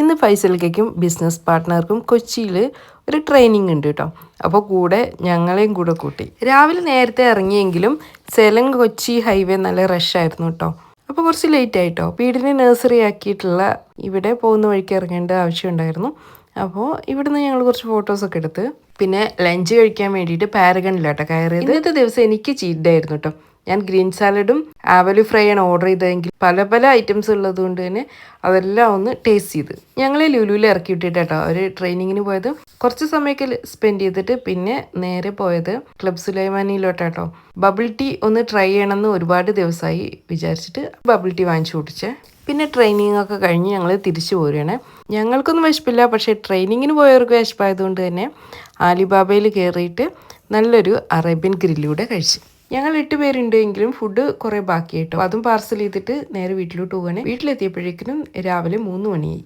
ഇന്ന് ഫൈസൽക്കും ബിസിനസ് പാർട്ട്ണർക്കും കൊച്ചിയിൽ ഒരു ട്രെയിനിങ് ഉണ്ട് കേട്ടോ. അപ്പോൾ കൂടെ ഞങ്ങളെയും കൂടെ കൂട്ടി. രാവിലെ നേരത്തെ ഇറങ്ങിയെങ്കിലും സേലം കൊച്ചി ഹൈവേ നല്ല റഷായിരുന്നു കേട്ടോ. അപ്പോൾ കുറച്ച് ലേറ്റ് ആയിട്ടോ വീടിനെ നഴ്സറി ആക്കിയിട്ടുള്ള ഇവിടെ പോകുന്ന വഴിക്ക് ഇറങ്ങേണ്ട ആവശ്യമുണ്ടായിരുന്നു അപ്പോൾ ഇവിടുന്ന് ഞങ്ങൾ കുറച്ച് ഫോട്ടോസൊക്കെ എടുത്ത് പിന്നെ ലഞ്ച് കഴിക്കാൻ വേണ്ടിയിട്ട് പാരഗണിലാട്ടോ കയറിയത്. ഇന്നത്തെ ദിവസം എനിക്ക് ചീറ്റ് ആയിരുന്നു കേട്ടോ. ഞാൻ ഗ്രീൻ സാലഡും ആവലു ഫ്രൈ ആണ് ഓർഡർ ചെയ്തതെങ്കിൽ പല പല ഐറ്റംസ് ഉള്ളത് കൊണ്ട് തന്നെ അതെല്ലാം ഒന്ന് ടേസ്റ്റ് ചെയ്ത്. ഞങ്ങൾ ലുലുവിൽ ഇറക്കി വിട്ടിട്ട് കേട്ടോ ഒരു ട്രെയിനിങ്ങിന് പോയത്. കുറച്ച് സമയമൊക്കെ സ്പെൻഡ് ചെയ്തിട്ട് പിന്നെ നേരെ പോയത് ക്ലബ് സുലൈമാനിയിലോട്ടാട്ടോ. ബബിൾ ടീ ഒന്ന് ട്രൈ ചെയ്യണമെന്ന് ഒരുപാട് ദിവസമായി വിചാരിച്ചിട്ട് ബബിൾ ടീ വാങ്ങിച്ചു കുടിച്ചേ. പിന്നെ ട്രെയിനിങ് ഒക്കെ കഴിഞ്ഞ് ഞങ്ങൾ തിരിച്ചു പോരുകയാണ് ഞങ്ങൾക്കൊന്നും വിശപ്പില്ല. പക്ഷേ ട്രെയിനിങ്ങിന് പോയവർക്ക് വിശപ്പായതുകൊണ്ട് തന്നെ ആലിബാബയിൽ കയറിയിട്ട് നല്ലൊരു അറേബ്യൻ ഗ്രില്ലൂടെ കഴിച്ചു. ഞങ്ങൾ എട്ട് പേരുണ്ടെങ്കിലും ഫുഡ് കുറേ ബാക്കി കേട്ടോ അതും പാർസൽ ചെയ്തിട്ട് നേരെ വീട്ടിലോട്ട് പോവാണ്. വീട്ടിലെത്തിയപ്പോഴേക്കും രാവിലെ മൂന്ന് മണിയായി.